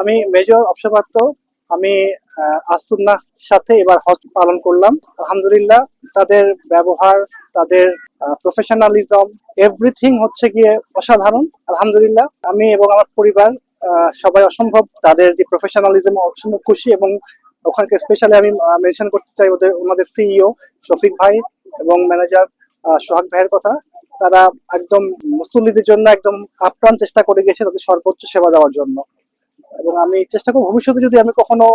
আমি মেজর অবসরপ্রাপ্ত আমি আসুন্নার সাথে এবার হজ পালন করলাম। আলহামদুলিল্লাহ, তাদের ব্যবহার, তাদের প্রফেশনালিজম এভরিথিং হচ্ছে গিয়ে অসাধারণ। আলহামদুলিল্লাহ, আমি এবং আমার পরিবার সবাই অসম্ভব তাদের যে প্রফেশনালিজম অসম্ভব খুশি এবং ওখানকে স্পেশালি আমি মেনশন করতে চাই ওদের, ওনাদের সিইও শফিক ভাই এবং ম্যানেজার সোহাগ ভাইয়ের কথা। তারা একদম মুসল্লিদের জন্য একদম আপ্রাণ চেষ্টা করে গেছে তাদের সর্বোচ্চ সেবা দেওয়ার জন্য। এবং আমি চেষ্টা করব ভবিষ্যতে যদি আমি কখনো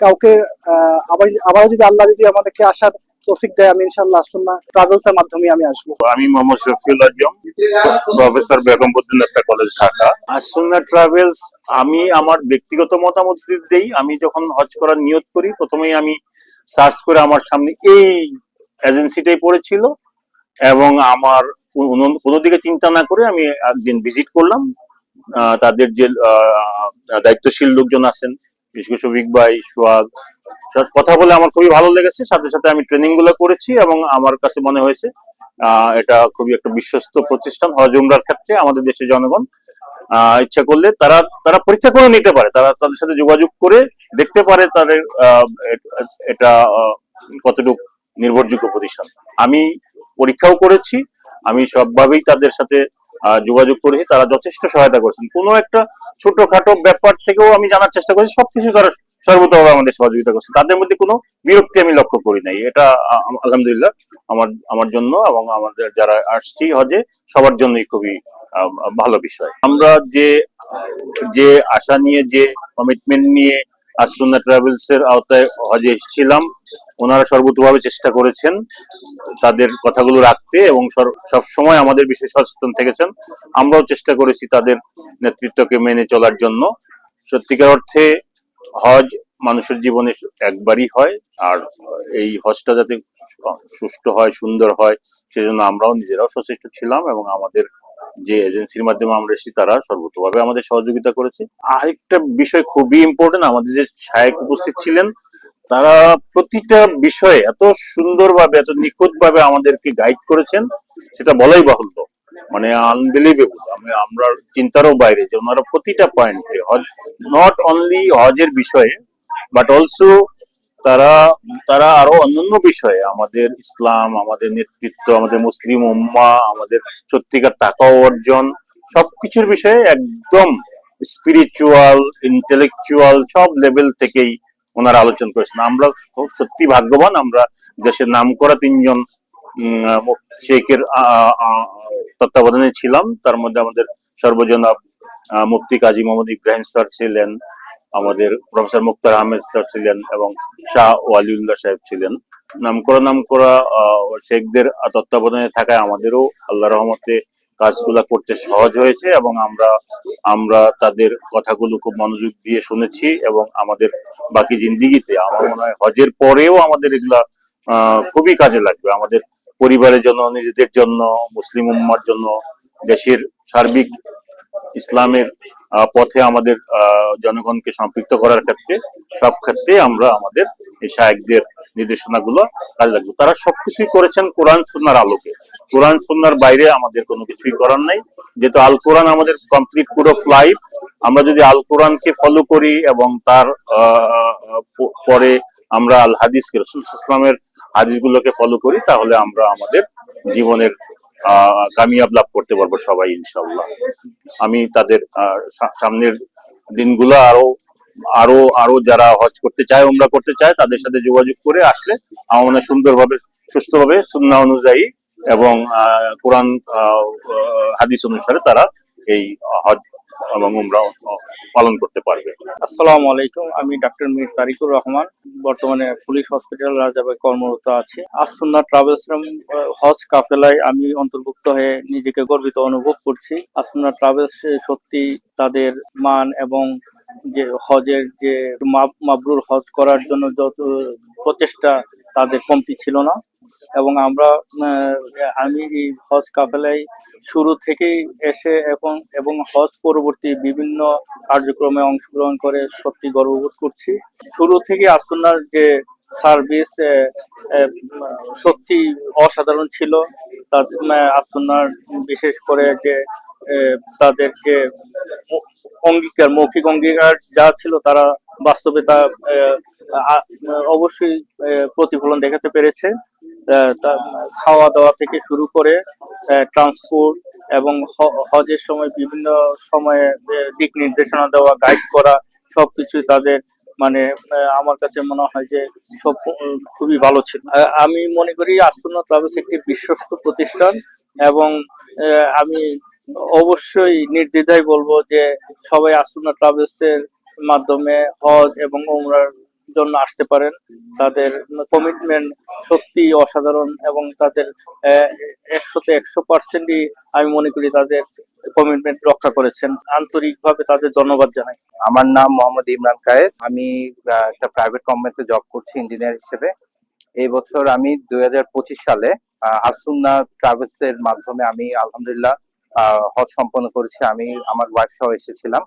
কাউকে আহ, আবার আবার যদি আল্লাহ যদি আমাদেরকে আসার তৌফিক দেয় আমি ইনশাল্লাহ সুন্না ট্রাভেলস এর মাধ্যমে আমি আসব। আমি মোহাম্মদ শফিউল আজম প্রফেসর বেগমবুদ্দিন নাসা কলেজ ঢাকা। আসুন্না ট্রাভেলস আমি আমার ব্যক্তিগত মতামত দেই আমি যখন হজ করার নিয়ত করি প্রথমেই আমি সার্চ করে আমার সামনে এই এজেন্সিটাই পড়েছিল এবং আমার কোনো- দিকে চিন্তা না করে আমি একদিন ভিজিট করলাম। তাদের যে দায়িত্বশীল লোকজন আছেন, বিশেষ করে শফিক ভাই, সোহাগ কথা বলে আমার খুবই ভালো লেগেছে। সাথে সাথে আমি ট্রেনিংগুলো করেছি এবং আমার কাছে মনে হয়েছে এটা খুবই একটা বিশ্বস্ত প্রতিষ্ঠান হজ উমরার ক্ষেত্রে আমাদের দেশের জনগণ। ইচ্ছা করলে তারা তারা পরীক্ষা করে নিতে পারে, তারা তাদের সাথে যোগাযোগ করে দেখতে পারে তাদের এটা কতটুকু নির্ভরযোগ্য প্রতিষ্ঠান। আমি পরীক্ষাও করেছি, আমি সবভাবেই তাদের সাথে যোগাযোগ করেছি, তারা যথেষ্ট সহায়তা করেছেন। কোনো একটা ছোটখাটো ব্যাপার থেকেও আমি জানার চেষ্টা করেছি, সবকিছু তারা সর্বতভাবে আমাদের সহযোগিতা করছে। তাদের মধ্যে কোনো বিরক্তি আমি লক্ষ্য করি নাই। এটা আলহামদুলিল্লাহ আমার আমার জন্য এবং আমাদের যারা আসছি হজে, সবার জন্যই খুবই ভালো বিষয়। আমরা যে যে আশা নিয়ে, যে কমিটমেন্ট নিয়ে আসুন্না ট্রাভেলস এর আওতায় হজে এসেছিলাম ওনারা সর্বতভাবে চেষ্টা করেছেন তাদের কথাগুলো রাখতে এবং সব সময় আমাদের বিশেষ সচেতন থেকেছেন। আমরাও চেষ্টা করেছি তাদের নেতৃত্বকে মেনে চলার জন্য। সত্যিকার অর্থে হজ মানুষের জীবনে একবারই হয় আর এই হজটা যাতে সুষ্ঠু হয়, সুন্দর হয়, সেজন্য আমরাও নিজেরাও সচেষ্ট ছিলাম এবং আমাদের যে এজেন্সির মাধ্যমে আমরা এসেছি তারা সর্বতভাবে আমাদের সহযোগিতা করেছে। আরেকটা বিষয় খুবই ইম্পর্টেন্ট আমাদের যে শায়েক উপস্থিত ছিলেন তারা প্রতিটা বিষয়ে এত সুন্দরভাবে, এত নিখুঁতভাবে আমাদেরকে গাইড করেছেন, সেটা বলাই বাহুল্য। মানে আনবিলিভেবল আমি, আমরা চিন্তারও বাইরে যে ওনারা প্রতিটা পয়েন্টে হজ নট অনলি হজের বিষয়ে বাট অলসো তারা তারা আরও অন্যান্য বিষয়ে, আমাদের ইসলাম, আমাদের নেতৃত্ব, আমাদের মুসলিম উম্মা, আমাদের সত্যিকার টাকা অর্জন, সবকিছুর বিষয়ে একদম স্পিরিচুয়াল ইন্টেলেকচুয়াল সব লেভেল থেকেই ওনারা আলোচনা করেছেন। আমরা সত্যি ভাগ্যবান আমরা দেশের নাম করা তিনজন শেখের তত্ত্বাবধানে ছিলাম। তার মধ্যে আমাদের সর্বজনাব আহ, মুফতি কাজী মোহাম্মদ ইব্রাহিম স্যার ছিলেন আমাদের প্রফেসর মুক্তার আহমেদ স্যার ছিলেন এবং শাহ ওয়ালিউল্লাহ সাহেব ছিলেন। নামকরা নামকরা শেখদের তত্ত্বাবধানে থাকায় আমাদেরও আল্লাহ রহমতে কাজগুলা করতে সহজ হয়েছে এবং আমরা আমরা তাদের কথাগুলো খুব মনোযোগ দিয়ে শুনেছি এবং আমাদের বাকি জিন্দিগিতে, আমার মনে হয় হজের পরেও আমাদের এগুলা খুবই কাজে লাগবে। আমাদের পরিবারের জন্য, নিজেদের জন্য, মুসলিম উম্মার জন্য, দেশের সার্বিক ইসলামের পথে আমাদের জনগণকে সম্পৃক্ত করার ক্ষেত্রে, সব ক্ষেত্রে আমরা আমাদের এই শায়েকদের নির্দেশনাগুলো কাজে লাগবে। তারা সবকিছুই করেছেন কোরআন, সুন্নার আলোকে। কোরআন সুন্নার বাইরে আমাদের কোনো কিছুই করার নাই। যেহেতু আল কোরআন আমাদের কমপ্লিট কোড অফ লাইফ আমরা যদি আল কোরআনকে ফলো করি এবং তার পরে আমরা আল হাদিসকে, রসুল ইসলামের হাদিসগুলোকে ফলো করি, তাহলে আমরা আমাদের জীবনের কামিয়াব লাভ করতে পারব সবাই ইনশাল্লাহ আমি তাদের সামনের দিনগুলো আরও আরও আরও যারা হজ করতে চায় ওমরা করতে চায়, তাদের সাথে যোগাযোগ করে আসলে আমার সুন্দরভাবে, সুস্থভাবে সুন্না অনুযায়ী এবং কোরআন হাদিস অনুসারে তারা এই হজ এবং উমরা পালন করতে পারবে। আসসালামু আলাইকুম, আমি ডাক্তার মীর তারিকুর রহমান। বর্তমানে পুলিশ হসপিটাল রাজাবাই কর্মরত আছি। আসুন্না ট্রাভেলস হজ কাফেলায় আমি অন্তর্ভুক্ত হয়ে নিজেকে গর্বিত অনুভব করছি। আসুন্না ট্রাভেলস সত্যি তাদের মান এবং যে হজের যে মাব- মাবরুর হজ করার জন্য যত প্রচেষ্টা তাদের কমতি ছিল না। এবং আমরা আমি হজ কাফেলায় শুরু থেকেই এসে এখন এবং হজ পরবর্তী বিভিন্ন কার্যক্রমে অংশগ্রহণ করে সত্যি গর্ববোধ করছি। শুরু থেকে আসুনার যে সার্ভিস সত্যি অসাধারণ ছিল। তার আসুনার বিশেষ করে যে তাদের যে অঙ্গীকার, মৌখিক অঙ্গীকার যা ছিল তারা বাস্তবে তা অবশ্যই প্রতিফলন দেখাতে পেরেছে। খাওয়া দাওয়া থেকে শুরু করে ট্রান্সপোর্ট এবং হজের সময় বিভিন্ন সময়ে দিক নির্দেশনা দেওয়া গাইড করা, সবকিছুই তাদের মানে আমার কাছে মনে হয় যে সব খুবই ভালো ছিল। আমি মনে করি আসন্ন ট্রাভেলস একটি বিশ্বস্ত প্রতিষ্ঠান এবং আমি অবশ্যই নির্দ্বিধায় বলব যে সবাই আসন্ন ট্রাভেলস এর মাধ্যমে হজ এবং ওমরার জন্য আসতে পারেন। তাদের কমিটমেন্ট সত্যি অসাধারণ এবং তাদের একশোতে একশো পার্সেন্টই আমি মনে করি তাদের কমিটমেন্ট রক্ষা করেছেন। আন্তরিকভাবে তাদের ধন্যবাদ জানাই। আমার নাম মোহাম্মদ ইমরান কায়েস। আমি একটা প্রাইভেট কোম্পানিতে জব করছি ইঞ্জিনিয়ার হিসেবে। এই বছর আমি দুই হাজার পঁচিশ সালে আসুন্না ট্রাভেলস এর মাধ্যমে আমি আলহামদুলিল্লাহ হজ সম্পন্ন করেছি। আমি, আমার ওয়াইফ সহ এসেছিলাম।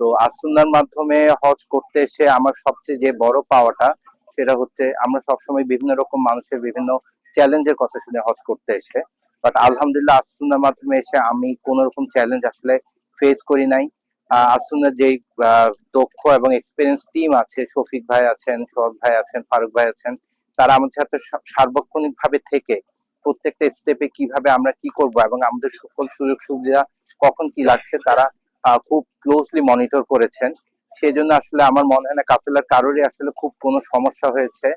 তো আসুন্নার মাধ্যমে হজ করতে এসে আমার সবচেয়ে যে বড় পাওয়াটা সেটা হচ্ছে আমরা সবসময় বিভিন্ন রকম মানুষের বিভিন্ন চ্যালেঞ্জের কথা শুনে হজ করতে এসে। বাট আলহামদুলিল্লাহ আসুন্নার মাধ্যমে এসে আমি কোন রকম চ্যালেঞ্জ আসলে ফেস করি নাই। আহ, আসুনের যে দক্ষ এবং এক্সপিরিয়েন্স টিম আছে শফিক ভাই আছেন সোহাগ ভাই আছেন ফারুক ভাই আছেন তারা আমাদের সাথে সার্বক্ষণিক ভাবে থেকে প্রত্যেকটা স্টেপে কীভাবে আমরা কি করব এবং আমাদের সকল সুযোগ সুবিধা কখন কি লাগছে তারা খুব ক্লোজলি মনিটর করেছেন। সেই জন্য আসলে আমার মনে হয় না কাফেলার কারোরই আসলে খুব কোনো সমস্যা হয়েছে।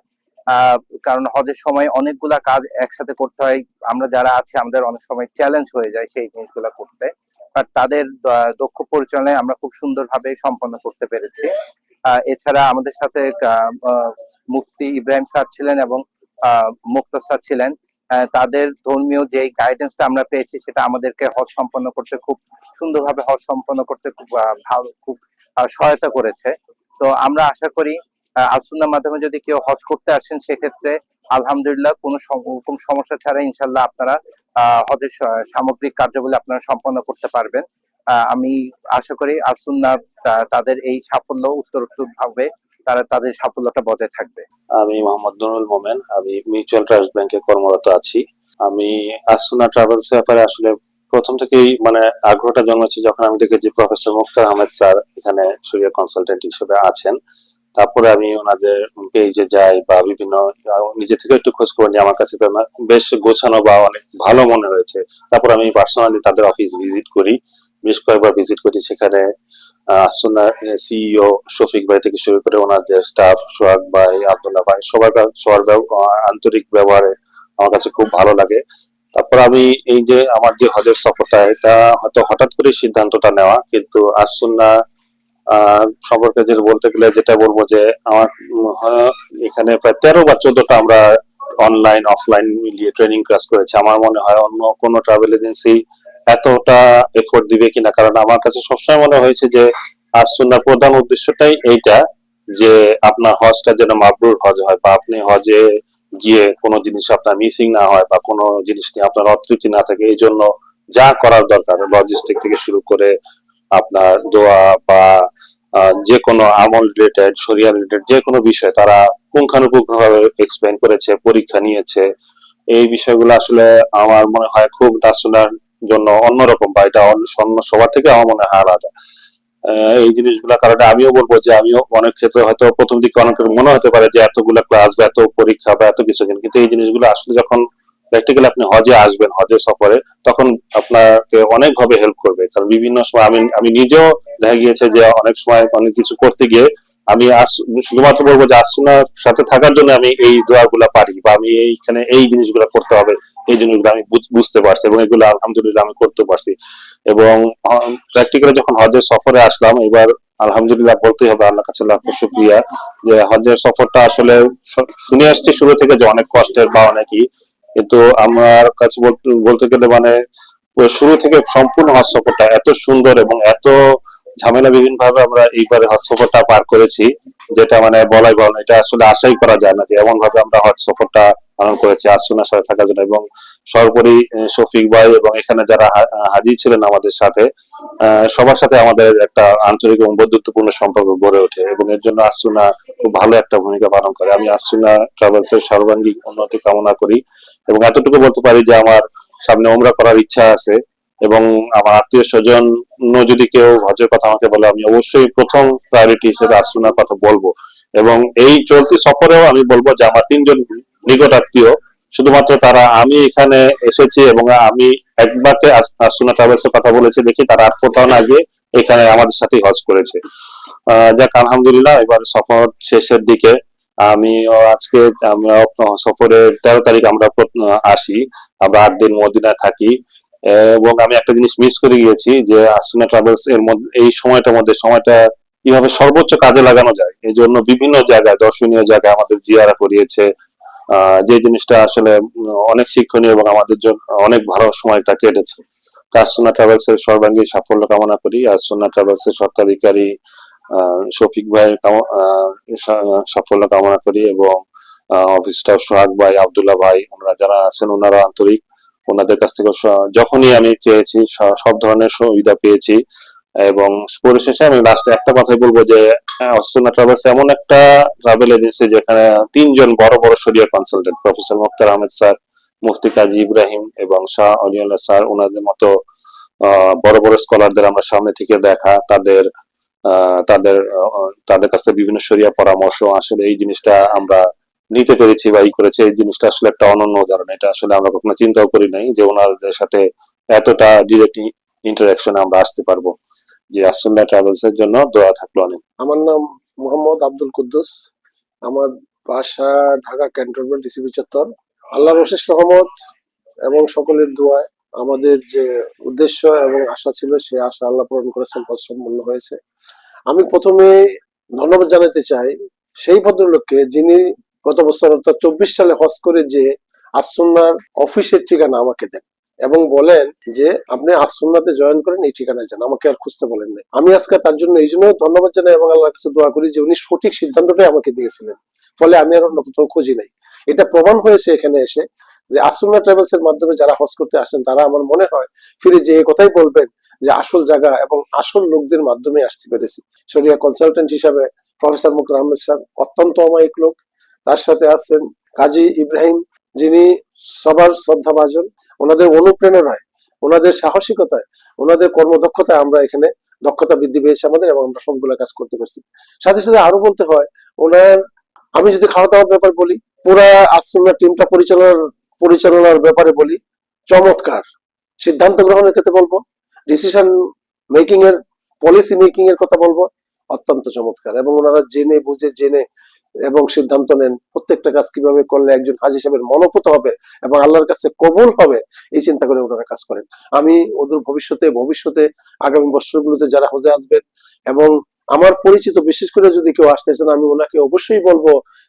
কারণ হজের সময় অনেকগুলা কাজ একসাথে করতে হয়। আমরা যারা আছি, আমাদের অনেক সময় চ্যালেঞ্জ হয়ে যায় সেই জিনিসগুলা করতে। বাট তাদের দক্ষ পরিচালনায় আমরা খুব সুন্দরভাবে সম্পন্ন করতে পেরেছি। এছাড়া আমাদের সাথে মুফতি ইব্রাহিম স্যার ছিলেন এবং মুক্তা স্যার ছিলেন। তাদের ধর্মীয় যে গাইডেন্সটা আমরা পেয়েছি, সেটা আমাদেরকে হজ সম্পন্ন করতে খুব সুন্দরভাবে হজ সম্পন্ন করতে খুব ভালো, খুব সহায়তা করেছে। তো আমরা আশা করি আসুন্নার মাধ্যমে যদি কেউ হজ করতে আসেন, সেক্ষেত্রে আলহামদুলিল্লাহ কোনো কোনো সমস্যা ছাড়া ইনশাল্লাহ আপনারা হজের সামগ্রিক কার্যাবলী আপনারা সম্পন্ন করতে পারবেন। আমি আশা করি আসুন্না তাদের এই সাফল্য উত্তরোত্তর ভাবে তারা তাদের সাফল্যটা বজায় থাকবে। আমি মোহাম্মদ নুরুল মোমেন, আমি মিউচুয়াল ট্রাস্ট ব্যাংকে কর্মরত আছি। আমি আসুনা ট্রাভেলস ব্যাপারে আসলে প্রথম থেকেই মানে আগ্রহটা জন্মেছে যখন আমি দেখেছি প্রফেসর মুক্তার আহমেদ স্যার এখানে সুরিয়া কনসালটেন্ট হিসেবে আছেন। তারপরে আমি ওনাদের পেজে যাই বা বিভিন্ন, নিজে থেকে একটু খোঁজ খবর নিই। আমার কাছে বেশ গোছানো বা অনেক ভালো মনে হয়েছে। তারপর আমি পার্সোনালি তাদের অফিস ভিজিট করি। বেশ কয়েকবার ভিজিট করি সেখানে। আসুনা সিইও শফিক ভাই থেকে শুরু করে ওনাদের স্টাফ সোহাগ ভাই, আব্দুল্লাহ ভাই, সবার সবার আন্তরিক ব্যবহারে আমার কাছে খুব ভালো লাগে। তারপর আমি এই যে আমার যে হজের সফরটা, এটা হয়তো হঠাৎ করে সিদ্ধান্তটা নেওয়া, কিন্তু আসুন্না সম্পর্কে যেটা বলতে গেলে যেটা বলব যে আমার এখানে প্রায় তেরো বা চোদ্দটা আমরা অনলাইন অফলাইন মিলিয়ে ট্রেনিং ক্লাস করেছি। আমার মনে হয় অন্য কোনো ট্রাভেল এজেন্সি এতটা এফোর্ট দিবে কিনা? কারণ আমার কাছে সবসময় মনে হয়েছে যে আসুন্নার প্রধান উদ্দেশ্যটাই এইটা যে, আপনার হজটা যেন মাবরুর হজ হয় বা আপনি হজে গিয়ে কোনো জিনিস আপনার মিসিং না হয় বা কোনো জিনিস নিয়ে আপনার অতৃপ্তি না থাকে এই জন্য যা করার দরকার লজিস্টিক থেকে শুরু করে আপনার দোয়া বা যে কোনো আমল রিলেটেড শরিয়া রিলেটেড যে কোনো বিষয় তারা পুঙ্খানুপুঙ্খভাবে এক্সপ্লেন করেছে, পরীক্ষা নিয়েছে। এই বিষয়গুলো আসলে আমার মনে হয় খুব দাসুনার জন্য অন্যরকম বা এটা অন্য সবার থেকে আমার মনে হয় আলাদা। এই জিনিসগুলোর কারণে আমিও বলব যে আমিও অনেক ক্ষেত্রে হয়তো প্রথম দিকে অনেকের মনে হতে পারে যে এতগুলো ক্লাস বা এত পরীক্ষা বা এত কিছু কিন্তু এই জিনিসগুলো আসলে যখন প্র্যাকটিক্যালি আপনি হজে আসবেন হজের সফরে, তখন আপনাকে অনেক ভাবে হেল্প করবে। কারণ বিভিন্ন সময় আমি আমি নিজেও দেখা গিয়েছে যে অনেক সময় অনেক কিছু করতে গিয়ে আমি শুধুমাত্র বলব যে আসুনার সাথে থাকার জন্য আমি এই দোয়াগুলা পারি বা আমি এইখানে এই জিনিসগুলো করতে হবে, এই জিনিসগুলো আমি বুঝ- বুঝতে পারছি এবং এগুলো আলহামদুলিল্লাহ আমি করতে পারছি। এবং প্র্যাকটিক্যালি যখন হজের সফরে আসলাম, এবার আলহামদুলিল্লাহ বলতেই হবে আল্লাহ কাছে লাখ শুক্রিয়া যে হজের সফরটা আসলে শুনে আসছি শুরু থেকে যে অনেক কষ্টের বা অনেকই, কিন্তু আমার কাছে বলতে গেলে মানে শুরু থেকে সম্পূর্ণ হজ সফরটা এত সুন্দর এবং এত ঝামেলা বিভিন্ন ভাবে আমরা এইবারে হজ সফরটা পার করেছি, যেটা মানে বলাই বল এটা আসলে আশাই করা যায় না যে এমন ভাবে আমরা হজ সফরটা পালন করেছি আসুনার সাথে থাকার জন্য। এবং সর্বোপরি শফিক ভাই এবং এখানে যারা হাজির ছিলেন আমাদের সাথে সবার সাথে আমাদের একটা আন্তরিক এবং বন্ধুত্বপূর্ণ সম্পর্ক গড়ে ওঠে। এবং এর জন্য আসুনা খুব ভালো একটা ভূমিকা পালন করে। আমি আসুনা ট্রাভেলস এর সর্বাঙ্গীন উন্নতি কামনা করি। এবং এতটুকু বলতে পারি যে আমার সামনে ওমরা করার ইচ্ছা আছে। এবং আমার আত্মীয় স্বজন যদি কেউ হজের কথা আমাকে বলে, আমি অবশ্যই প্রথম প্রায়োরিটি হিসেবে আসুনার কথা বলব। এবং এই চলতি সফরেও আমি বলব যে আমার তিনজন নিকট আত্মীয়, শুধুমাত্র তারা আমি এখানে এসেছি এবং আমি একবারকে আসুনা ট্রাভেলস এর কথা বলেছি, দেখি তারা আর কোথাও না গিয়ে এখানে আমাদের সাথে হজ করেছে। যাক, আলহামদুলিল্লাহ, এবার সফর শেষের দিকে আমি আজকে আমরা সফরের তেরো তারিখ আমরা আসি। আমরা আট দিন মদিনায় থাকি। এবং আমি একটা জিনিস মিস করে গিয়েছি যে আসুনা ট্রাভেলস এর মধ্যে এই সময়টার মধ্যে সময়টা কীভাবে সর্বোচ্চ কাজে লাগানো যায়। এই জন্য বিভিন্ন জায়গায় দর্শনীয় জায়গায় আমাদের জিয়ারা করিয়েছে। যে জিনিসটা আসলে অনেক শিক্ষণীয় এবং আমাদের জন্য অনেক ভালো সময়টা কেটেছে। আসুনা ট্রাভেলস এর সর্বাঙ্গীন সাফল্য কামনা করি। আসুনা ট্রাভেলস এর সত্ত্বাধিকারী আহ, শফিক ভাইয়ের সাফল্য কামনা করি এবং অফিস স্টাফ সোহাগ ভাই আব্দুল্লাহ ভাই ওনারা যারা আছেন ওনারা আন্তরিক ওনাদের কাছ থেকে যখনই আমি চেয়েছি সব ধরনের সুবিধা পেয়েছি এবং পরিশেষে আমি লাস্টে একটা কথাই বলব যে অসুনা ট্রাভেলস এমন একটা ট্রাভেল এজেন্সি যেখানে তিনজন বড় বড় sharia consultant professor Mukhtar Ahmed sir Mufti Kazi Ibrahim এবং শাহ অলিউল্লাহ স্যার ওনাদের মতো বড় বড় স্কলারদের আমরা সামনে থেকে দেখা, তাদের তাদের তাদের কাছে বিভিন্ন শরিয়া পরামর্শ, আসলে এই জিনিসটা আমরা নিতে পেরেছি বা ই করেছে, এই জিনিসটা আসলে একটা অনন্য উদাহরণ। এটা আসলে আমরা কখনো চিন্তাও করি নাই যে ওনাদের সাথে এতটা ডিরেক্ট ইন্টারাকশন আমরা আসতে পারব। যে আসুল্লাহ ট্রাভেলস এর জন্য দোয়া থাকল অনেক। আমার নাম মোহাম্মদ আব্দুল কুদ্দুস। আমার বাসা ঢাকা ক্যান্টনমেন্ট ডিসিপি চত্বর আল্লাহর অশেষ রহমত এবং সকলের দোয়ায় আমাদের যে উদ্দেশ্য এবং আশা ছিল, সে আশা আল্লাহ পূরণ করেছেন সম্পন্ন হয়েছে। আমি প্রথমে ধন্যবাদ জানাতে চাই সেই ভদ্রলোককে যিনি গত বছর অর্থাৎ চব্বিশ সালে হজ করে যে আসুন্নার অফিসের ঠিকানা আমাকে দেন এবং বলেন যে, আপনি আসুন্নাতে জয়েন করেন, এই ঠিকানায় যান। আমাকে আর খুঁজতে বলেন নাই। আমি আজকে তার জন্য এই জন্য ধন্যবাদ জানাই এবং আল্লাহর কাছে দোয়া করি যে, উনি সঠিক সিদ্ধান্তটাই আমাকে দিয়েছিলেন। ফলে আমি আর অন্য কোথাও খুঁজি নাই। এটা প্রমাণ হয়েছে এখানে এসে যে আসুন্না ট্রাভেলস এর মাধ্যমে যারা হজ করতে আসেন, তারা আমার মনে হয় ফিরে যে কথাই বলবেন যে, আসল জায়গা এবং আসল লোকদের মাধ্যমে আসতে পেরেছি। শরিয়া কনসালটেন্ট হিসাবে প্রফেসর মুক্তার আহমেদ স্যার অত্যন্ত অমায়িক লোক। তার সাথে আছেন কাজী ইব্রাহিম, যিনি সবার শ্রদ্ধাভাজন, ওনাদের অনুপ্রেরণায়, ওনাদের সাহসিকতায়, ওনাদের কর্মদক্ষতায় আমরা এখানে দক্ষতা বৃদ্ধি পেয়েছে আমাদের এবং আমরা সবগুলো কাজ করতে পারছি। সাথে সাথে আরও বলতে হয়, ওনার, আমি যদি খাওয়া দাওয়ার ব্যাপার বলি, পুরা আসুন্না টিমটা পরিচালনার পরিচালনার ব্যাপারে বলি, চমৎকার। সিদ্ধান্ত গ্রহণের ক্ষেত্রে বলব ডিসিশন মেকিং এর পলিসি মেকিং এর কথা বলব, অত্যন্ত চমৎকার। এবং ওনারা জেনে বুঝে, জেনে এবং সিদ্ধান্ত নেন প্রত্যেকটা কাজ কীভাবে করলে একজন হাজি সাহেবের মনোপুত হবে এবং আল্লাহর কাছে কবল হবে, এই চিন্তা করে ওনারা কাজ করেন। আমি ওদের ভবিষ্যতে ভবিষ্যতে আগামী বছরগুলোতে যারা হতে আসবেন এবং আমার পরিচিত বিশেষ করে যদি কেউ আসতে চান, আমি ওনাকে অবশ্যই বলব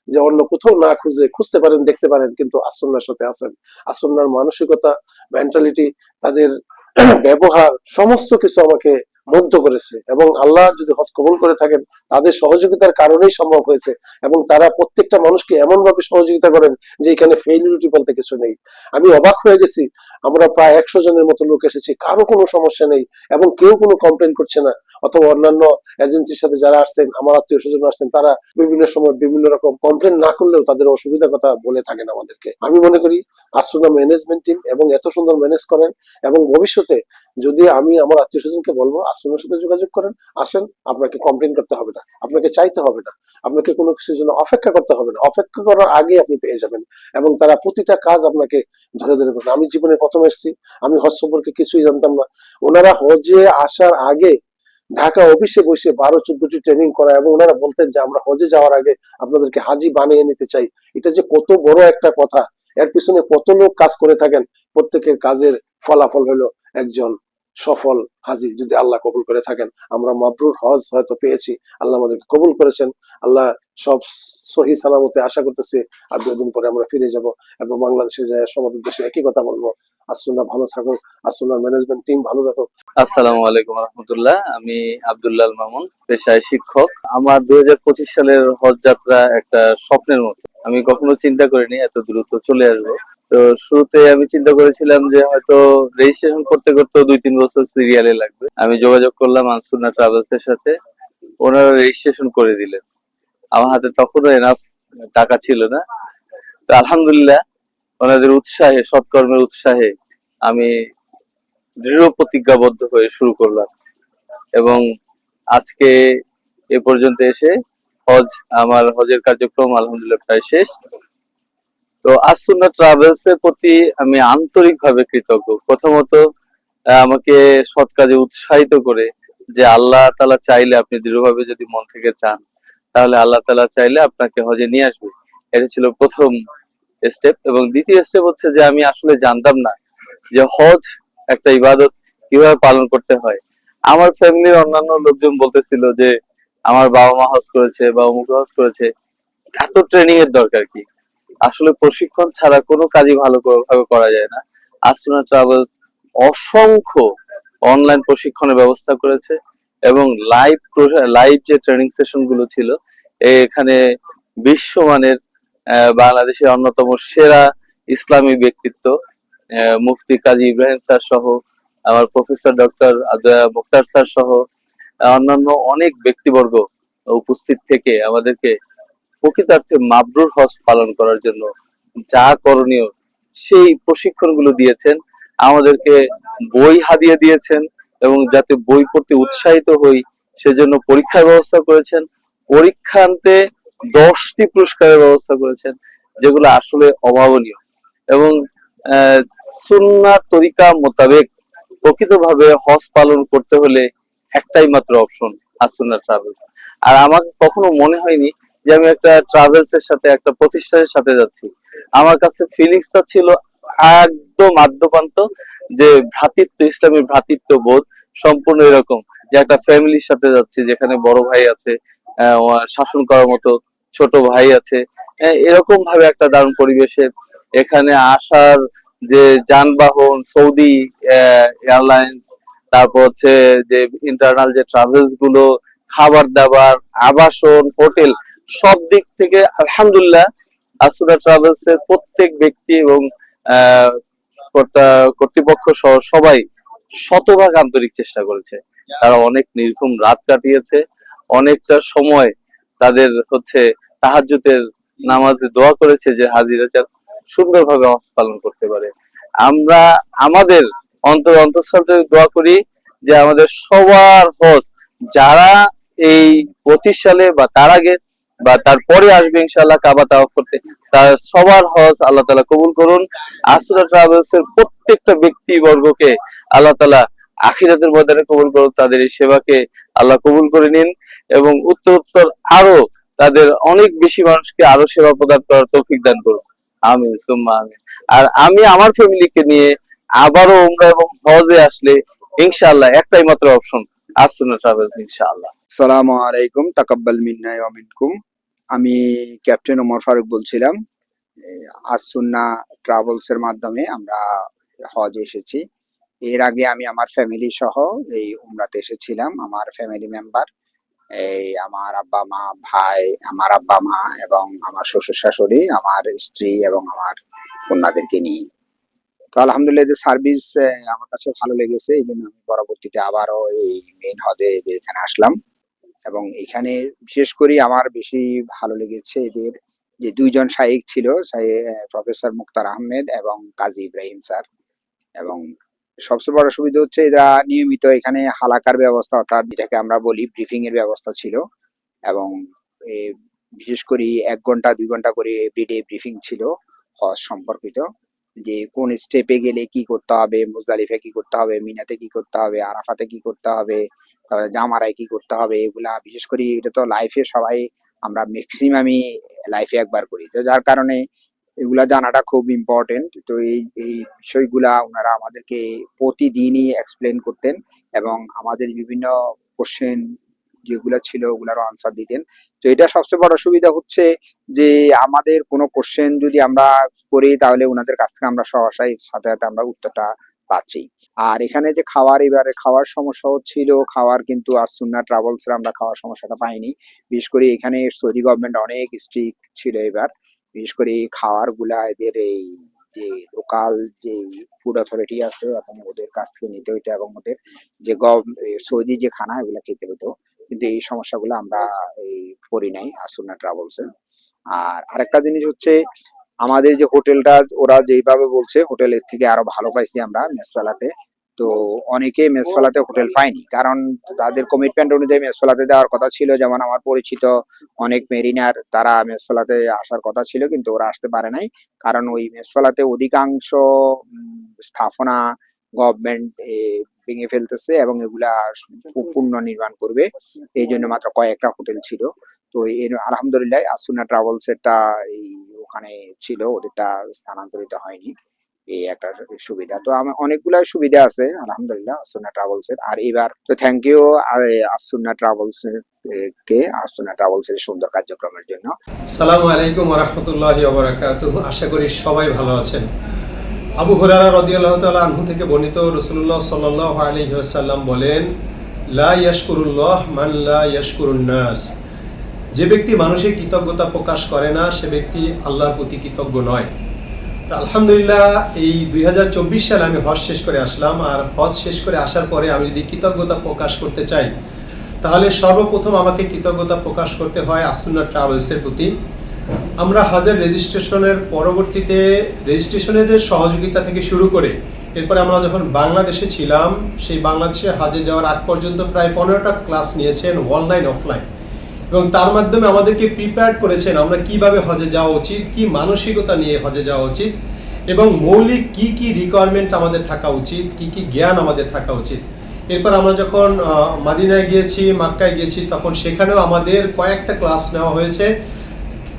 যে অন্য কোথাও না খুঁজে, খুঁজতে পারেন, দেখতে পারেন, কিন্তু আসন্নার সাথে আসেন। আসন্নার মানসিকতা মেন্টালিটি তাদের ব্যবহার, সমস্ত কিছু আমাকে মুগ্ধ করেছে এবং আল্লাহ যদি হজ কবুল করে থাকেন, তাদের সহযোগিতার কারণেই সম্ভব হয়েছে এবং তারা প্রত্যেকটা মানুষকে এমন ভাবে সহযোগিতা করেন যে এখানে ফেইলিউরিটি বলতে কিছু নেই। আমি অবাক হয়ে গেছি, আমরা প্রায় একশো জনের মতো লোক এসেছি, কারও কোনো সমস্যা নেই এবং কেউ কোনো কমপ্লেন করছে না। অথবা অন্যান্য এজেন্সির সাথে যারা আসছেন, আমার আত্মীয় স্বজন আসছেন, তারা বিভিন্ন সময় বিভিন্ন রকম কমপ্লেন না করলেও তাদের অসুবিধার কথা বলে থাকেন আমাদেরকে। আমি মনে করি আশ্রনা ম্যানেজমেন্ট টিম এবং এত সুন্দর ম্যানেজ করেন এবং ভবিষ্যতে যদি আমি আমার আত্মীয় স্বজনকে বলব আশ্রমের সাথে যোগাযোগ করেন, আসেন, আপনাকে কমপ্লেন করতে হবে না। আপনাকে চাইতে হবে না। আপনাকে কোনো কিছুর জন্য অপেক্ষা করতে হবে না। অপেক্ষা করার আগে আপনি পেয়ে যাবেন। এবং তারা প্রতিটা কাজ আপনাকে ধরে ধরে করবেন আমি জীবনে প্রথম এসেছি, আমি হজ সম্পর্কে কিছুই জানতাম না। ওনারা হজে আসার আগে ঢাকা অফিসে বসে বারো, চোদ্দটি ট্রেনিং করা এবং ওনারা বলতেন যে, আমরা হজে যাওয়ার আগে আপনাদেরকে হাজি বানিয়ে নিতে চাই। এটা যে কত বড় একটা কথা। এর পিছনে কত লোক কাজ করে থাকেন, প্রত্যেকের কাজের ফলাফল হলো একজন সফল হাজি যদি আল্লাহ কবুল করে থাকেন। আমরা মাবরুর হজ হয়তো পেয়েছি, আল্লাহ আমাদেরকে কবুল করেছেন। আল্লাহ সব সহি সালামতে আশা করতেছি, আর দুদিন পরে আমরা ফিরে যাব এবং বাংলাদেশে যায় সবার উদ্দেশ্যে একই কথা বলব। আসুনা ভালো থাকুক আসুনা ম্যানেজমেন্ট টিম ভালো থাকুক। আসসালামু আলাইকুম রহমতুল্লাহ। আমি আবদুল্লাহ মামুন, পেশায় শিক্ষক। আমার দুই হাজার পঁচিশ সালের হজ যাত্রা একটা স্বপ্নের মতো। আমি কখনো চিন্তা করিনি এত দ্রুত চলে আসব। তো শুরুতে আমি চিন্তা করেছিলাম যে হয়তো রেজিস্ট্রেশন করতে করতে দুই তিন বছর সিরিয়ালে লাগবে। আমি যোগাযোগ করলাম আনসুনা ট্রাভেলস এর সাথে। ওনারা রেজিস্ট্রেশন করে দিলেন। আমার হাতে তখনও এনাফ টাকা ছিল না। তো আলহামদুলিল্লাহ, ওনাদের উৎসাহে, সৎকর্মের উৎসাহে আমি দৃঢ় প্রতিজ্ঞাবদ্ধ হয়ে শুরু করলাম। এবং আজকে এ পর্যন্ত এসে হজ, আমার হজের কার্যক্রম আলহামদুলিল্লাহ প্রায় শেষ। তো আসুন্না ট্রাভেলস এর প্রতি আমি আন্তরিকভাবে কৃতজ্ঞ। প্রথমত আমাকে সৎ কাজে উৎসাহিত করে যে আল্লাহ তালা চাইলে আপনি দৃঢ়ভাবে যদি মন থেকে চান, তাহলে আল্লাহ তালা চাইলে আপনাকে হজে নিয়ে আসবে। এটা ছিল প্রথম স্টেপ এবং দ্বিতীয় স্টেপ হচ্ছে যে আমি আসলে জানতাম না যে হজ একটা ইবাদত কীভাবে পালন করতে হয়। আমার ফ্যামিলির অন্যান্য লোকজন বলতেছিল যে, আমার বাবা মা হজ করেছে বা অমুক হজ করেছে, এত ট্রেনিং এর দরকার কি? আসলে প্রশিক্ষণ ছাড়া কোনো কাজই ভালো ভাবে করা যায় না। আস্ট্রোনা ট্রাভেলস অসংখ্য অনলাইন প্রশিক্ষণের ব্যবস্থা করেছে এবং লাইভ লাইভ যে ট্রেনিং সেশনগুলো ছিল, এখানে বিশ্বমানের বাংলাদেশের অন্যতম সেরা ইসলামী ব্যক্তিত্ব মুফতি কাজী ইব্রাহিম স্যার সহ, আমার প্রফেসর ডক্টর মুক্তার স্যার সহ অন্যান্য অনেক ব্যক্তিবর্গ উপস্থিত থেকে আমাদেরকে প্রকৃতার্থে মাবরুর হজ পালন করার জন্য যা করণীয় সেই প্রশিক্ষণগুলো দিয়েছেন। আমাদেরকে বই হাদিয়ে দিয়েছেন এবং যাতে বই পড়তে উৎসাহিত হই সেজন্য পরীক্ষার ব্যবস্থা করেছেন। পরীক্ষান্তে দশটি পুরস্কারের ব্যবস্থা করেছেন যেগুলো আসলে অভাবনীয়। এবং আহ, সুন্নাহ তরিকা মোতাবেক প্রকৃতভাবে হজ পালন করতে হলে একটাই মাত্র অপশন আর আসুন্না ট্রাভেলস আর আমার কখনো মনে হয়নি যে আমি একটা ট্রাভেলস এর সাথে, একটা প্রতিষ্ঠানের সাথে যাচ্ছি। আমার কাছে ফিলিংসটা ছিল একদম আদ্যপান্ত যে ভ্রাতৃত্ব, ইসলামী ভ্রাতৃত্ব বোধ সম্পূর্ণ এরকম যে একটা ফ্যামিলির সাথে যাচ্ছি, যেখানে বড় ভাই আছে শাসন করার মতো ছোট ভাই আছে। এরকম ভাবে একটা দারুণ পরিবেশে এখানে আসার যে যানবাহন, সৌদি এয়ারলাইন্স, তারপর হচ্ছে যে ইন্টারনাল যে ট্রাভেলসগুলো, খাবার দাবার, আবাসন, হোটেল সব দিক থেকে আলহামদুলিল্লাহ আসুরা ট্রাভেলস এর প্রত্যেক ব্যক্তি এবং কর্তৃপক্ষ সহ সবাই শতভাগ আন্তরিক চেষ্টা করেছে। তারা অনেক নির্ঘুম রাত কাটিয়েছে, অনেকটা সময় তাদের হচ্ছে তাহাজ্জুদের নামাজে দোয়া করেছে যে হাজিরা যেন সুন্দরভাবে পালন করতে পারে। আমরা আমাদের অন্তর অন্তঃস্থল থেকে দোয়া করি যে আমাদের সবার হজ, যারা এই পঁচিশ সালে বা তার আগে বা তারপরে আসবে ইনশাআল্লাহ কাবা তাওয়াফ করতে তার সবার হজ আল্লাহ তালা কবুল করুন। আসুরা ট্রাভেলস এর প্রত্যেকটা ব্যক্তি বর্গকে আল্লাহ তালা আখিরাতের ময়দানে কবুল করুন তাদের এই সেবাকে আল্লাহ কবুল করে নিন এবং উত্তর উত্তর আরও তাদের অনেক বেশি মানুষকে আরও সেবা প্রদান করার তৌফিক দান করুন। আমি সুম্মা আমিন। আর আমি আমার ফ্যামিলিকে নিয়ে আবারও উমরা এবং হজে আসলে ইনশাআল্লাহ একটাই মাত্র অপশন আসুনা ট্রাভেলস ইনশাআল্লাহ। সালামু আলাইকুম, তাকাব্বাল মিন্না ওয়া মিনকুম। আমি ক্যাপ্টেন ওমর ফারুক বলছিলাম আসুন্না ট্রাভেলস এর মাধ্যমে আমরা হজ এসেছি। এর আগে আমি আমার ফ্যামিলি সহ এই উমরাতে এসেছিলাম, আমার ফ্যামিলি মেম্বার এই আমার আব্বা, মা, ভাই, আমার আব্বা, মা এবং আমার শ্বশুর, শাশুড়ি, আমার স্ত্রী এবং আমার কন্যাদেরকে নিয়ে। তো আলহামদুলিল্লাহ এদের সার্ভিস আমার কাছে ভালো লেগেছে, এই জন্য আমি পরবর্তীতে আবারও এই মেইন এদের এখানে আসলাম। এবং এখানে বিশেষ করে আমার বেশি ভালো লেগেছে এদের যে দুইজন শাইক ছিল প্রফেসর মুক্তার আহমেদ এবং কাজী ইব্রাহিম স্যার। এবং সবচেয়ে বড় সুবিধা হচ্ছে এরা নিয়মিত এখানে হালাকার ব্যবস্থা অর্থাৎ যেটাকে আমরা বলি ব্রিফিং এর ব্যবস্থা ছিল এবং বিশেষ করে এক ঘণ্টা, দুই ঘণ্টা করে এভরিডে ব্রিফিং ছিল হজ সম্পর্কিত। যে কোন স্টেপে গেলে কি করতে হবে মুজদালিফে কি করতে হবে, মিনাতে কি করতে হবে, আরাফাতে কি করতে হবে তারপরে কি করতে হবে, এগুলা বিশেষ করে এটা তো লাইফে সবাই আমরা ম্যাক্সিমামই লাইফে একবার করি। তো যার কারণে এগুলা জানাটা খুব ইম্পর্টেন্ট তো এই এই বিষয়গুলা ওনারা আমাদেরকে প্রতিদিনই এক্সপ্লেন করতেন এবং আমাদের বিভিন্ন কোশ্চেন যেগুলো ছিল ওগুলারও আনসার দিতেন। তো এটা সবচেয়ে বড় সুবিধা হচ্ছে যে আমাদের কোনো কোশ্চেন যদি আমরা করি তাহলে ওনাদের কাছ থেকে আমরা সহসাই সাথে সাথে আমরা উত্তরটা পাচ্ছি। আর এখানে যে খাওয়ার, এবারে খাওয়ার সমস্যা হচ্ছিল, খাওয়ার কিন্তু আর সুন্না ট্রাভেলস আমরা খাওয়ার সমস্যাটা পাইনি। বিশেষ করে এখানে সৌদি গভর্নমেন্ট অনেক স্ট্রিক্ট ছিল এবার। বিশেষ করে খাওয়ারগুলা এদের এই যে লোকাল যে ফুড অথরিটি আছে, এবং ওদের কাছ থেকে নিতে হইতো, এবং ওদের যে গভ সৌদি যে খানা, এগুলা খেতে হতো কিন্তু এই সমস্যাগুলো আমরা এই করি নাই ট্রাভেলস আর আরেকটা জিনিস হচ্ছে আমাদের যে হোটেলটা, ওরা যেইভাবে বলছে, হোটেলের থেকে আরও ভালো পাইছি আমরা মেসপালাতে তো অনেকে মেসফালাতে হোটেল পায়নি, কারণ তাদের কমিটমেন্ট অনুযায়ী মেসফালাতে দেওয়ার কথা ছিল। যেমন আমার পরিচিত অনেক মেরিনার তারা মেসফালাতে আসার কথা ছিল, কিন্তু ওরা আসতে পারে নাই। কারণ ওই মেসফালাতে অধিকাংশ স্থাপনা গভর্নমেন্ট ভেঙে ফেলতেছে এবং এগুলা পু- পুনর্নির্মাণ করবে। এই জন্য মাত্র কয়েকটা হোটেল ছিল। তো এর আলহামদুলিল্লাহ আসুনা ট্রাভেলস এই ওখানে ছিল ওদেরটা স্থানান্তরিত হয়নি। এই একটা সুবিধা। তো আমার অনেকগুলা সুবিধা আছে আলহামদুলিল্লাহ আসুনা ট্রাভেলস এর। আর এবার তো থ্যাংক ইউ আসুনা ট্রাভেলস কে আসুনা ট্রাভেলস এর সুন্দর কার্যক্রমের জন্য। সালামু আলাইকুম রহমতুল্লাহ ওবরাকাত আশা করি সবাই ভালো আছেন। আবু হুরারা রদিয়াল্লাহ তাআলা আনহু থেকে বর্ণিত রসুল্লাহ সাল্লাহ আলাইহি বলেন, লা ইয়াশকুরুল্লাহ মান লা ইয়াশকুরুন নাস। যে ব্যক্তি মানুষের কৃতজ্ঞতা প্রকাশ করে না, সে ব্যক্তি আল্লাহর প্রতি কৃতজ্ঞ নয়। তো আলহামদুলিল্লাহ, এই দুই হাজার চব্বিশ সালে আমি হজ শেষ করে আসলাম, আর হজ শেষ করে আসার পরে আমি যদি কৃতজ্ঞতা প্রকাশ করতে চাই, তাহলে সর্বপ্রথম আমাকে কৃতজ্ঞতা প্রকাশ করতে হয় আসুন্না ট্রাভেলসের প্রতি। আমরা হাজার রেজিস্ট্রেশনের পরবর্তীতে রেজিস্ট্রেশনের সহযোগিতা থেকে শুরু করে এরপরে আমরা যখন বাংলাদেশে ছিলাম, সেই বাংলাদেশে হাজে যাওয়ার আগ পর্যন্ত প্রায় পনেরোটা ক্লাস নিয়েছেন অনলাইন অফলাইন। এবং তার মাধ্যমে আমাদেরকে প্রিপেয়ার করেছেন আমরা কীভাবে হজে যাওয়া উচিত, কি মানসিকতা নিয়ে হজে যাওয়া উচিত, এবং মৌলিক কি কি রিকোয়ারমেন্ট আমাদের থাকা উচিত, কি কি জ্ঞান আমাদের থাকা উচিত। এরপর আমরা যখন মাদিনায় গিয়েছি, মাক্কায় গিয়েছি, তখন সেখানেও আমাদের কয়েকটা ক্লাস নেওয়া হয়েছে।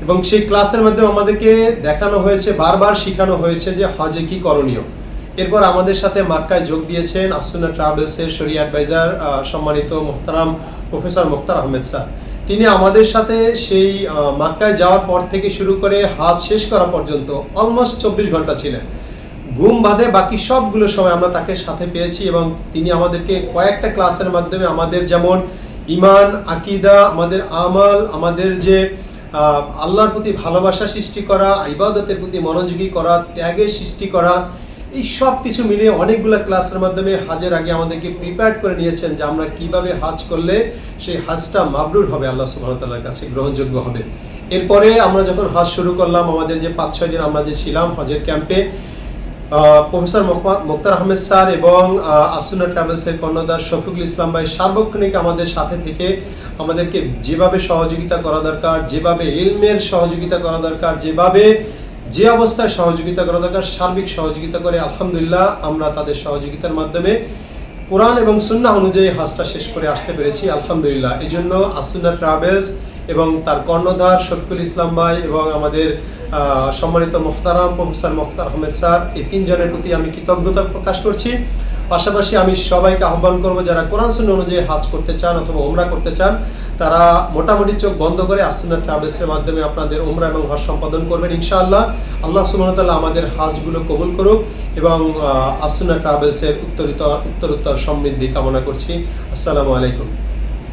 এবং সেই ক্লাসের মাধ্যমে আমাদেরকে দেখানো হয়েছে, বারবার শেখানো হয়েছে যে হজে কি করণীয়। এরপর আমাদের সাথে মাক্কায় যোগ দিয়েছেন আসুনা ট্রাভেলসের শরী অ্যাডভাইজার সম্মানিত মোহতারাম প্রফেসর মুখতার আহমেদ স্যার। তিনি আমাদের সাথে সেই মাক্কায় যাওয়ার পর থেকে শুরু করে হাজ শেষ করা পর্যন্ত অলমোস্ট চব্বিশ ঘণ্টা ছিলেন। ঘুম বাদে বাকি সবগুলো সময় আমরা তাকে সাথে পেয়েছি এবং তিনি আমাদেরকে কয়েকটা ক্লাসের মাধ্যমে আমাদের যেমন ইমান, আকিদা, আমাদের আমাল, আমাদের যে আল্লাহর প্রতি ভালোবাসা সৃষ্টি করা, ইবাদতের প্রতি মনোযোগী করা, ত্যাগের সৃষ্টি করা, এই সব কিছু মিলিয়ে অনেকগুলো ক্লাসের মাধ্যমে হাজের আগে আমাদেরকে প্রিপেয়ার করে নিয়েছেন যে আমরা কীভাবে হাজ করলে সেই হাজটা মাবরুর হবে, আল্লাহ সুবাহতাল্লার কাছে গ্রহণযোগ্য হবে। এরপরে আমরা যখন হাজ শুরু করলাম, আমাদের যে পাঁচ ছয় দিন আমরা যে ছিলাম হজের ক্যাম্পে প্রফেসর মুক্তার আহমেদ স্যার এবং আসুনা ট্রাভেলসের কর্ণধার শফিকুল ইসলাম ভাই সার্বক্ষণিক আমাদের সাথে থেকে আমাদেরকে যেভাবে সহযোগিতা করা দরকার, যেভাবে ইলমের সহযোগিতা করা দরকার, যেভাবে যে অবস্থায় সহযোগিতা করা দরকার, সার্বিক সহযোগিতা করে আলহামদুলিল্লাহ আমরা তাদের সহযোগিতার মাধ্যমে কোরআন এবং সুন্না অনুযায়ী হাজটা শেষ করে আসতে পেরেছি, আলহামদুলিল্লাহ। এই জন্য আসুনা ট্রাভেলস এবং তার কর্ণধার শফিকুল ইসলাম ভাই এবং আমাদের সম্মানিত মোখতারাম প্রফেসর মোখতার আহমেদ স্যার, এই তিনজনের প্রতি আমি কৃতজ্ঞতা প্রকাশ করছি। পাশাপাশি আমি সবাইকে আহ্বান করব, যারা কোরআন সুন্না অনুযায়ী হাজ করতে চান অথবা ওমরা করতে চান, তারা মোটামুটি চোখ বন্ধ করে আসুনা ট্রাভেলসের মাধ্যমে আপনাদের ওমরা এবং হজ সম্পাদন করবেন ইনশাআল্লাহ। আল্লাহ সুমতাল্লাহ আমাদের হাজগুলো কবুল করুক এবং আসুনা ট্রাভেলসের উত্তরিতর উত্তরোত্তর সমৃদ্ধি কামনা করছি। আসসালামু আলাইকুম।